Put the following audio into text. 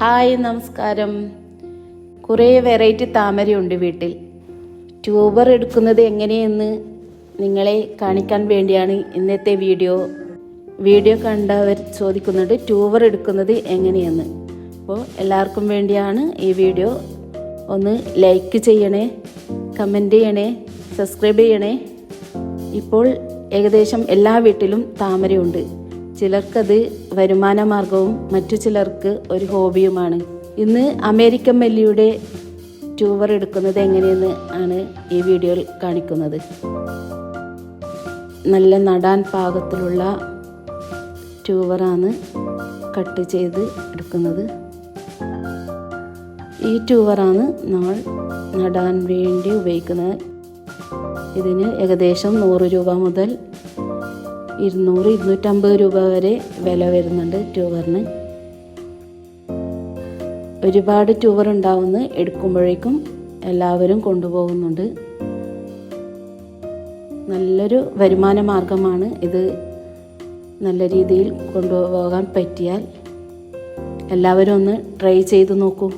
Hi നമസ്കാരം. കുറേ variety താമരയുണ്ട് വീട്ടിൽ. ട്യൂബർ എടുക്കുന്നത് എങ്ങനെയെന്ന് നിങ്ങളെ കാണിക്കാൻ വേണ്ടിയാണ് ഇന്നത്തെ വീഡിയോ. വീഡിയോ കണ്ടവർ ചോദിക്കുന്നുണ്ട് ട്യൂബർ എടുക്കുന്നത് എങ്ങനെയെന്ന്. അപ്പോൾ എല്ലാവർക്കും വേണ്ടിയാണ് ഈ വീഡിയോ. ഒന്ന് ലൈക്ക് ചെയ്യണേ കമന്റ് ചെയ്യണേ സബ്സ്ക്രൈബ് ചെയ്യണേ. ഇപ്പോൾ ഏകദേശം എല്ലാ വീട്ടിലും താമരയുണ്ട്. ചിലർക്കത് വരുമാന മാർഗവും മറ്റു ചിലർക്ക് ഒരു ഹോബിയുമാണ്. ഇന്ന് അമേരിക്കൻ മല്ലിയുടെ ട്യൂബർ എടുക്കുന്നത് എങ്ങനെയെന്ന് ആണ് ഈ വീഡിയോയിൽ കാണിക്കുന്നത്. നല്ല നടാൻ പാകത്തിലുള്ള ട്യൂബറാണ് കട്ട് ചെയ്ത് എടുക്കുന്നത്. ഈ ട്യൂബറാണ് നമ്മൾ നടാൻ വേണ്ടി ഉപയോഗിക്കുന്നത്. ഇതിന് ഏകദേശം നൂറ് രൂപ മുതൽ ഇരുന്നൂറ് ഇരുന്നൂറ്റമ്പത് രൂപ വരെ വില വരുന്നുണ്ട് ട്യൂബറിന് ഒരുപാട് ട്യൂബർ ഉണ്ടാവുന്ന എടുക്കുമ്പോഴേക്കും എല്ലാവരും കൊണ്ടുപോകുന്നുണ്ട്. നല്ലൊരു വരുമാന മാർഗമാണ് ഇത്. നല്ല രീതിയിൽ കൊണ്ടുപോകാൻ പറ്റിയാൽ എല്ലാവരും ഒന്ന് ട്രൈ ചെയ്ത് നോക്കൂ.